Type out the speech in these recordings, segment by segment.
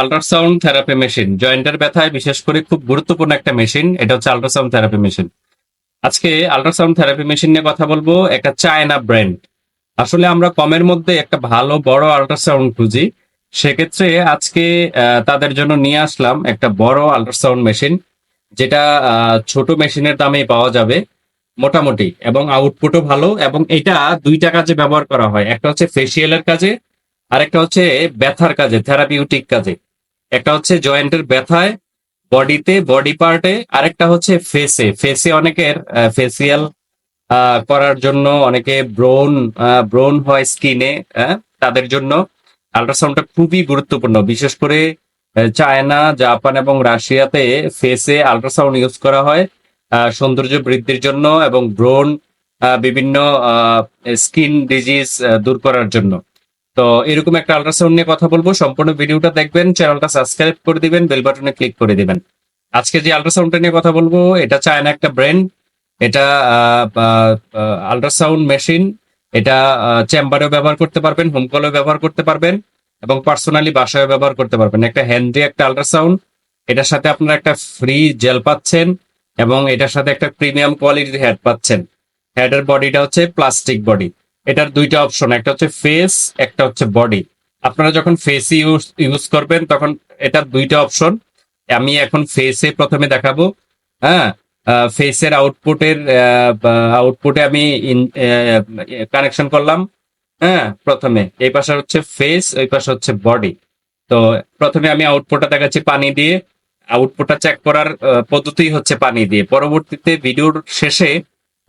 Ultrasound therapy machine জয়েন্টের ব্যথায় বিশেষ করে খুব গুরুত্বপূর্ণ একটা মেশিন এটা হচ্ছে আল্ট্রাসাউন্ড থেরাপি মেশিন আজকে আল্ট্রাসাউন্ড থেরাপি মেশিন নিয়ে কথা বলব, একটা চায়না ব্র্যান্ড আসলে আমরা কমের মধ্যে একটা ভালো, বড় আল্ট্রাসাউন্ড খুঁজি। সেক্ষেত্রে আজকে তাদের জন্য নিয়ে আসলাম একটা বড় আল্ট্রাসাউন্ড মেশিন যেটা ছোট মেশিনের দামে পাওয়া যাবে, মোটামুটি, এবং আউটপুটও ভালো, এবং এটা দুইটা কাজে ব্যবহার করা হয়, একটা হচ্ছে ফেসিয়ালের কাজে আর একটা হচ্ছে ব্যথার কাজে থেরাপিউটিক কাজে। একটা হচ্ছে জয়েন্টের ব্যথায়, বডিতে, বডি পার্টে, আরেকটা হচ্ছে ফেসে ফেসে অনেকের ফেসিয়াল করার জন্য অনেকে ব্রোন ব্রোন হয় স্কিনে তাদের জন্য আল্ট্রাসাউন্ডটা খুবই গুরুত্বপূর্ণ। বিশেষ করে চায়না, জাপান এবং রাশিয়াতে ফেসে আল্ট্রাসাউন্ড ইউজ করা হয় সৌন্দর্য বৃদ্ধির জন্য এবং ব্রোন বিভিন্ন স্কিন ডিজিজ দূর করার জন্য। তো এরকম একটা আল্ট্রাসাউন্ড নিয়ে কথা বলব। সম্পূর্ণ ভিডিওটা দেখবেন, চ্যানেলটা সাবস্ক্রাইব করে দিবেন বেল বাটনে ক্লিক করে দিবেন। আজকে যে আল্ট্রাসাউন্ডটা নিয়ে কথা বলব, এটা চায়না একটা ব্র্যান্ড এটা আল্ট্রাসাউন্ড মেশিন এটা চেম্বারেও ব্যবহার করতে পারবেন হোম কলেও ব্যবহার করতে পারবেন, এবং পার্সোনালি বাসায় ব্যবহার করতে পারবেন। একটা হ্যান্ডি একটা আল্ট্রাসাউন্ড এটার সাথে আপনারা একটা ফ্রি জেল পাচ্ছেন, এবং এটার সাথে একটা প্রিমিয়াম কোয়ালিটির হেড পাচ্ছেন। হেডের বডিটা হচ্ছে প্লাস্টিক বডি এটার দুইটা অপশন একটা হচ্ছে ফেস একটা হচ্ছে বডি আপনারা যখন ফেস ইউজ করবেন, তখন এটার দুইটা অপশন আমি এখন ফেসে প্রথমে দেখাবো। হ্যাঁ ফেসের আউটপুটের আউটপুটে আমি কানেকশন করলাম। হ্যাঁ প্রথমে। এই পাশে হচ্ছে ফেস ওই পাশে হচ্ছে বডি তো প্রথমে আমি আউটপুটটা দেখাচ্ছি পানি দিয়ে। আউটপুটটা চেক করার পদ্ধতি হচ্ছে পানি দিয়ে। পরবর্তীতে ভিডিওর শেষে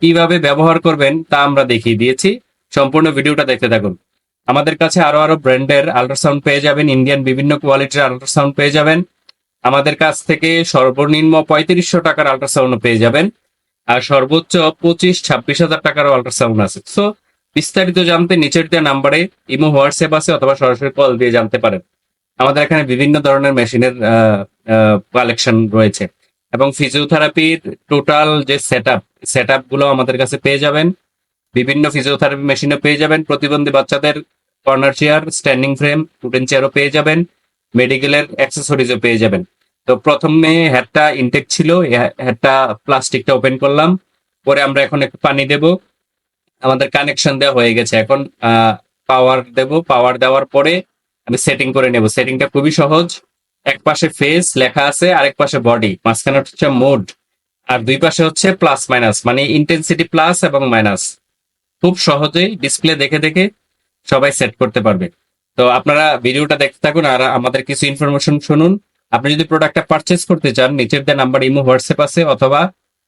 কীভাবে ব্যবহার করবেন তা আমরা দেখিয়ে দিয়েছি। সম্পূর্ণ ভিডিওটা দেখতে থাকুন। আমাদের কাছে আরও আরও ব্র্যান্ডের আল্ট্রাসাউন্ড পেয়ে যাবেন, ইন্ডিয়ান বিভিন্ন কোয়ালিটির আল্ট্রাসাউন্ড পেয়ে যাবেন। আমাদের কাছ থেকে সর্বনিম্ন পঁয়ত্রিশশো টাকার আল্ট্রাসাউন্ড পেয়ে যাবেন আর সর্বোচ্চ পঁচিশ, ছাব্বিশ হাজার টাকারও আল্ট্রাসাউন্ড আছে। সো বিস্তারিত জানতে নিচের দেওয়া নাম্বারে ইমো, হোয়াটসঅ্যাপ আছে অথবা সরাসরি কল দিয়ে জানতে পারেন। আমাদের এখানে বিভিন্ন ধরনের মেশিনের কালেকশন রয়েছে। এবং ফিজিওথেরাপির টোটাল যে সেট আপ সেটগুলো আমাদের কাছে পেয়ে যাবেন। বিভিন্ন ফিজিওথেরাপি মেশিনও পেয়ে যাবেন। প্রতিবন্ধী বাচ্চাদের corner chair standing frame wooden চেয়ারও পেয়ে যাবেন। মেডিকেলের অ্যাক্সেসরিজও পেয়ে যাবেন। তো প্রথমে হেডটা ইনটেক ছিল হেডটা প্লাস্টিকটা ওপেন করলাম। পরে আমরা এখন একটু পানি দেব। আমাদের কানেকশন দেওয়া হয়ে গেছে। এখন পাওয়ার দেব। পাওয়ার দেওয়ার পরে আমি সেটিং করে নেব। সেটিংটা খুবই সহজ। এক পাশে ফেস লেখা আছে, আরেক পাশে বডি মাঝখানে হচ্ছে মোড আর দুই পাশে হচ্ছে প্লাস মাইনাস মানে ইন্টেন্সিটি প্লাস এবং মাইনাস খুব সহজেই ডিসপ্লে দেখে দেখে সবাই সেট করতে পারবে। তো আপনারা ভিডিওটা দেখতে থাকুন আর আমাদের কিছু ইনফরমেশন শুনুন। আপনি যদি প্রোডাক্টটা পারচেস করতে চান, নিচের দেওয়া নাম্বার ইমো হোয়াটসঅ্যাপ আছে অথবা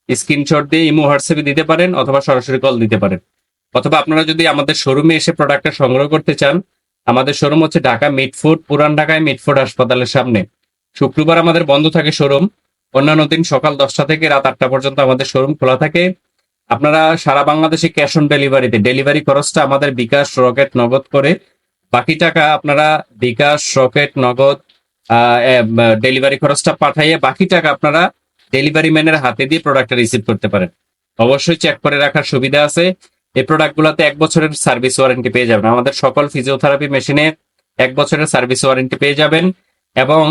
স্ক্রিনশট দিয়ে ইমো হোয়াটসঅ্যাপে দিতে পারেন অথবা সরাসরি কল দিতে পারেন। অথবা আপনারা যদি আমাদের শোরুমে এসে প্রোডাক্টটা সংগ্রহ করতে চান, আমাদের শোরুম হচ্ছে ঢাকা মিটফুড পুরান ঢাকায় মিটফুড হাসপাতালের সামনে। শুক্রবার আমাদের বন্ধ থাকে শোরুম অন্যান্য দিন সকাল দশটা থেকে রাত আটটা পর্যন্ত আমাদের শোরুম খোলা থাকে। আপনারা সারা বাংলাদেশে ক্যাশ অন ডেলিভারিতে ডেলিভারি খরচটা আমাদের বিকাশ রকেট নগদ করে বাকি টাকা আপনারা বিকাশ রকেট নগদ ডেলিভারি খরচটা পাঠাইয়ে বাকি টাকা আপনারা ডেলিভারি ম্যানের হাতে দিয়ে প্রোডাক্টটা রিসিভ করতে পারেন। অবশ্যই চেক করে রাখার সুবিধা আছে। এই প্রোডাক্টগুলোতে এক বছরের সার্ভিস ওয়ারেন্টি পেয়ে যাবেন। আমাদের সকল ফিজিওথেরাপি মেশিনে এক বছরের সার্ভিস ওয়ারেন্টি পেয়ে যাবেন এবং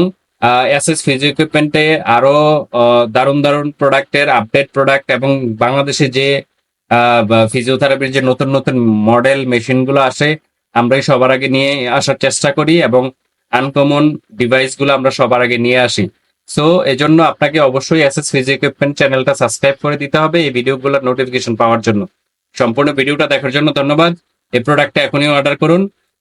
এসএস ফিজিও ইকুইপমেন্টে আরও দারুণ দারুণ প্রোডাক্টের আপডেট প্রোডাক্ট এবং বাংলাদেশে যে ফিজিওথেরাপির যে নতুন নতুন মডেল মেশিনগুলো আসে, আমরাই সবার আগে নিয়ে আসার চেষ্টা করি এবং আনকমন ডিভাইসগুলো আমরা সবার আগে নিয়ে আসি। সো এজন্য আপনাকে অবশ্যই এসএস ফিজিও ইকুইপমেন্ট চ্যানেলটা সাবস্ক্রাইব করে দিতে হবে এই ভিডিওগুলোর নোটিফিকেশন পাওয়ার জন্য। সম্পূর্ণ ভিডিওটা দেখার জন্য ধন্যবাদ। এই প্রোডাক্টটা এখনই অর্ডার করুন।